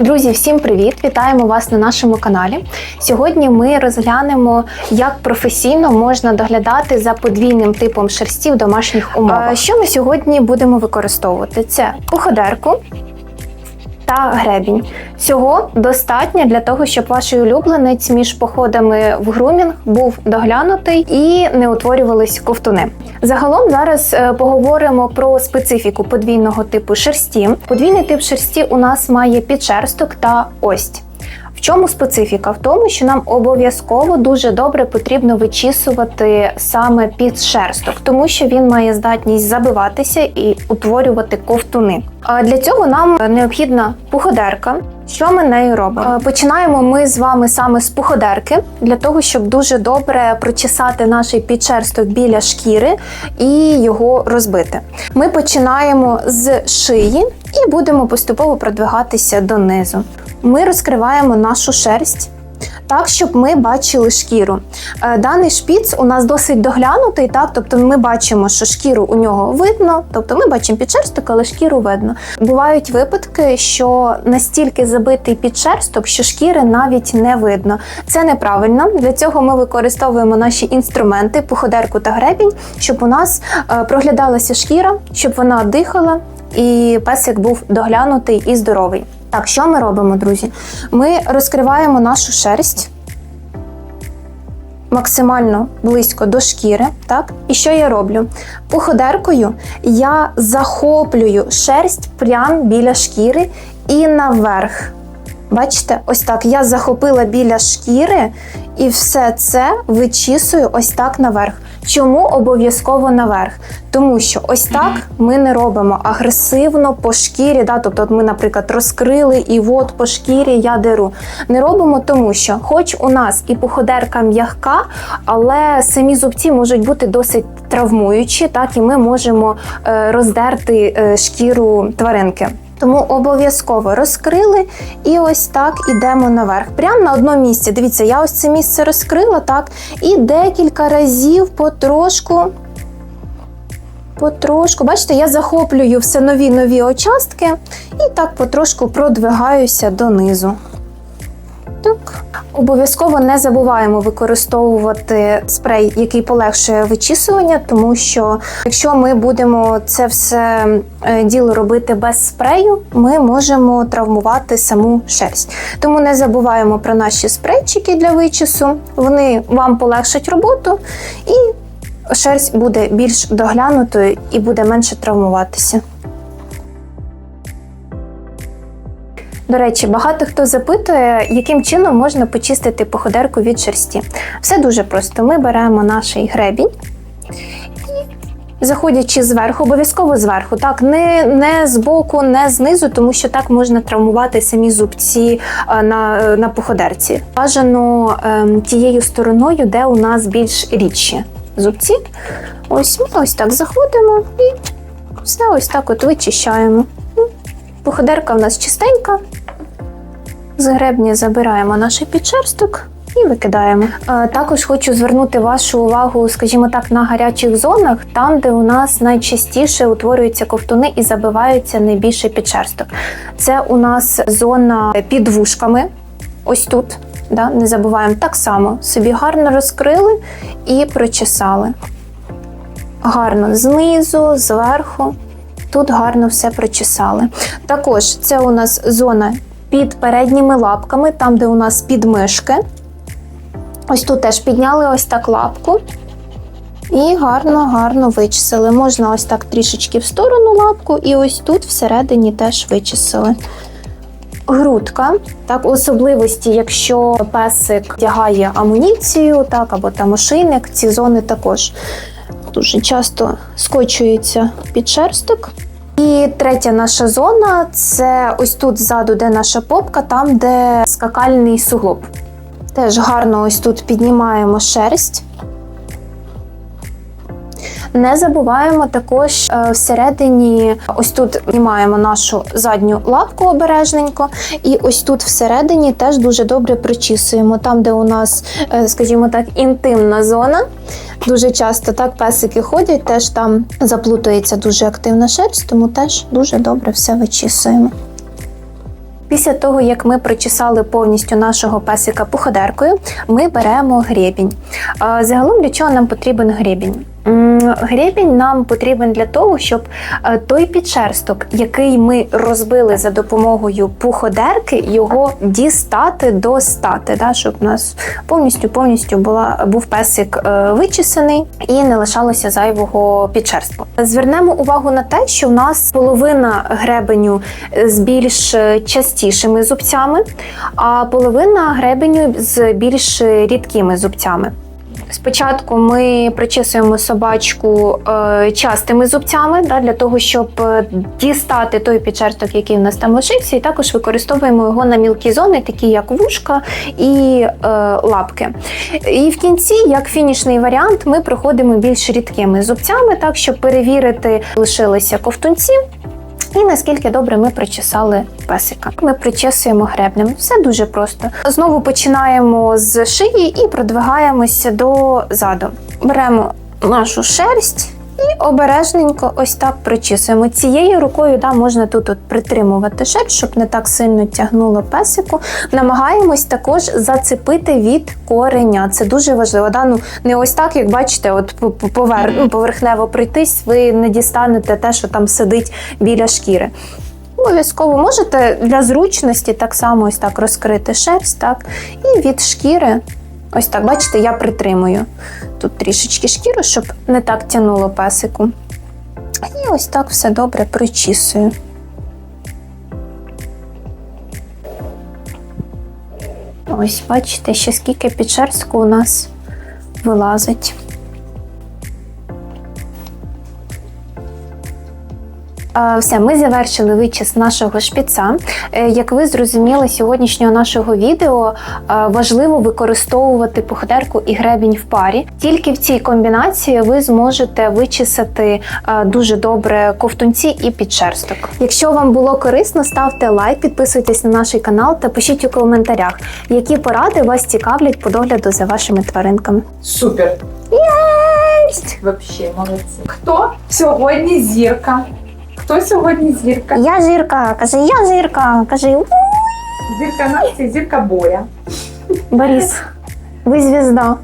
Друзі, всім привіт! Вітаємо вас на нашому каналі. Сьогодні ми розглянемо, як професійно можна доглядати за подвійним типом шерсті в домашніх умовах. Що ми сьогодні будемо використовувати? Це пуходерку та гребінь. Цього достатньо для того, щоб ваш улюбленець між походами в грумінг був доглянутий і не утворювались ковтуни. Загалом зараз е, поговоримо про специфіку подвійного типу шерсті. Подвійний тип шерсті у нас має підшерсток та ость. В чому специфіка? В тому, що нам обов'язково дуже добре потрібно вичісувати саме підшерсток, тому що він має здатність забиватися і утворювати ковтуни. А для цього нам необхідна пуходерка. Що ми нею робимо? Починаємо ми з вами саме з пуходерки, для того, щоб дуже добре прочесати наш підшерсток біля шкіри і його розбити. Ми починаємо з шиї і будемо поступово продвигатися донизу. Ми розкриваємо нашу шерсть. Так, щоб ми бачили шкіру. Е, Даний шпіц у нас досить доглянутий, так, тобто ми бачимо, що шкіру у нього видно, тобто ми бачимо підшерсток, але шкіру видно. Бувають випадки, що настільки забитий підшерсток, що шкіри навіть не видно. Це неправильно. Для цього ми використовуємо наші інструменти, пуходерку та гребінь, щоб у нас е, проглядалася шкіра, щоб вона дихала і песик був доглянутий і здоровий. Так, що ми робимо, друзі? Ми розкриваємо нашу шерсть максимально близько до шкіри. Так? І що я роблю? Пуходеркою я захоплюю шерсть прямо біля шкіри і наверх. Бачите, ось так я захопила біля шкіри і все це вичісую ось так наверх. Чому обов'язково наверх? Тому що ось так ми не робимо агресивно по шкірі. Да? Тобто, от ми, наприклад, розкрили і от по шкірі я деру. Не робимо, тому що, хоч у нас і походерка м'ягка, але самі зубці можуть бути досить травмуючі, так і ми можемо е, роздерти е, шкіру тваринки. Тому обов'язково розкрили і ось так ідемо наверх. Прямо на одному місці. Дивіться, я ось це місце розкрила, так, і декілька разів потрошку. Потрошку, бачите, я захоплюю все нові нові участки і так потрошку продвигаюся донизу. Так. Обов'язково не забуваємо використовувати спрей, який полегшує вичісування, тому що якщо ми будемо це все е, діло робити без спрею, ми можемо травмувати саму шерсть. Тому не забуваємо про наші спрейчики для вичісу. Вони вам полегшать роботу і шерсть буде більш доглянутою і буде менше травмуватися. До речі, багато хто запитує, яким чином можна почистити походерку від шерсті. Все дуже просто. Ми беремо наш гребінь заходячи зверху, обов'язково зверху, так, не, не з боку, не знизу, тому що так можна травмувати самі зубці е, на, на походерці. Бажано ем, тією стороною, де у нас більш рідші зубці. Ось ми ось так заходимо і все ось так от вичищаємо. Походерка в нас чистенька. З гребня забираємо наш підшерсток і викидаємо. Також хочу звернути вашу увагу, скажімо так, на гарячих зонах, там, де у нас найчастіше утворюються ковтуни і забиваються найбільше підшерсток. Це у нас зона під вушками, ось тут. Да, Не забуваємо так само. Собі гарно розкрили і прочесали. Гарно знизу, зверху. Тут гарно все прочесали. Також це у нас зона під передніми лапками, там, де у нас підмишки. Ось тут теж підняли ось так лапку. І гарно-гарно вичесали. Можна ось так трішечки в сторону лапку, і ось тут всередині теж вичесали. Грудка, так, особливості, якщо песик тягає амуніцію, так, або там ошейник, ці зони також дуже часто скочується підшерсток. І третя наша зона це ось тут ззаду, де наша попка, там, де скакальний суглоб. Теж гарно ось тут піднімаємо шерсть. Не забуваємо також е, всередині, ось тут знімаємо нашу задню лапку обережненько, і ось тут всередині теж дуже добре причісуємо. Там, де у нас, е, скажімо так, інтимна зона. Дуже часто так песики ходять, теж там заплутується дуже активна шерсть, тому теж дуже добре все вичісуємо. Після того, як ми прочесали повністю нашого песика пуходеркою, ми беремо гребінь. Загалом для чого нам потрібен гребінь? Гребінь нам потрібен для того, щоб е, той підшерсток, який ми розбили за допомогою пуходерки, його дістати до стати, да, щоб у нас повністю повністю була був песик е, вичесаний і не лишалося зайвого підшерстку. Звернемо увагу на те, що в нас половина гребеню з більш е, частішими зубцями, а половина гребеню з більш рідкими зубцями. Спочатку ми причесуємо собачку е, частими зубцями да, для того, щоб е, дістати той підшерсток, який в нас там лишився, і також використовуємо його на мілкі зони, такі як вушка і е, лапки. І в кінці, як фінішний варіант, ми проходимо більш рідкими зубцями, так щоб перевірити, лишилися ковтунці. І наскільки добре ми причесали песика. Ми причесуємо гребнем. Все дуже просто. Знову починаємо з шиї і продвигаємося до заду. Беремо нашу шерсть. І обережненько ось так причісуємо. Цією рукою да, можна тут от притримувати шерсть, щоб не так сильно тягнуло песику. Намагаємось також зацепити від кореня. Це дуже важливо. Да? Ну, не ось так, як бачите, от по- по- повер... ну, поверхнево пройтись, ви не дістанете те, що там сидить біля шкіри. Обов'язково можете для зручності так само ось так розкрити шерсть, так, і від шкіри, ось так, бачите, я притримую тут трішечки шкіру, щоб не так тянуло песику. І ось так все добре причісую. Ось, бачите, ще скільки підшерстку у нас вилазить. Все, ми завершили вичис нашого шпіца. Е, Як ви зрозуміли з сьогоднішнього нашого відео, е, важливо використовувати пуходерку і гребінь в парі. Тільки в цій комбінації ви зможете вичесати е, дуже добре ковтунці і підшерсток. Якщо вам було корисно, ставте лайк, підписуйтесь на наш канал та пишіть у коментарях, які поради вас цікавлять по догляду за вашими тваринками. Супер. Єсть! Вообще молодці. Хто сьогодні зірка? Хто сьогодні зірка? Я зірка, каже, я зірка, каже, Зірка Насті, зірка Боя. Борис, ви звізда.